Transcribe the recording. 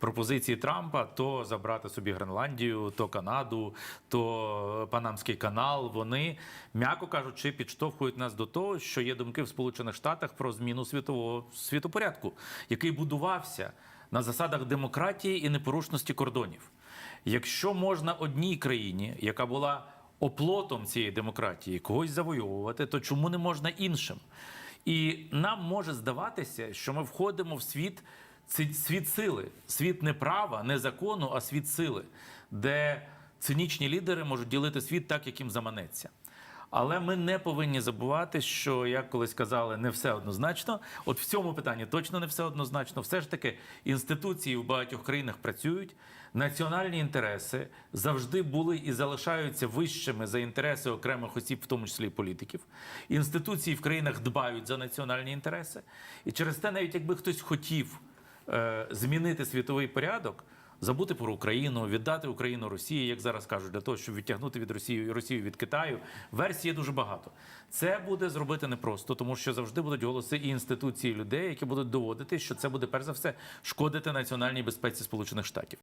пропозиції Трампа то забрати собі Гренландію, то Канаду, то Панамський канал. Вони, м'яко кажучи, підштовхують нас до того, що є думки в Сполучених Штатах про зміну світового світопорядку, який будувався на засадах демократії і непорушності кордонів. Якщо можна одній країні, яка була оплотом цієї демократії, когось завойовувати, то чому не можна іншим? І нам може здаватися, що ми входимо в світ, світ сили, світ не права, не закону, а світ сили, де цинічні лідери можуть ділити світ так, як їм заманеться. Але ми не повинні забувати, що як колись казали, не все однозначно. От в цьому питанні точно не все однозначно. Все ж таки інституції в багатьох країнах працюють. Національні інтереси завжди були і залишаються вищими за інтереси окремих осіб, в тому числі політиків. Інституції в країнах дбають за національні інтереси, і через те, навіть якби хтось хотів змінити світовий порядок. Забути про Україну, віддати Україну Росії, як зараз кажуть, для того, щоб відтягнути від Росії Росію від Китаю. Версій є дуже багато. Це буде зробити непросто, тому що завжди будуть голоси і інституції людей, які будуть доводити, що це буде перш за все шкодити національній безпеці Сполучених Штатів.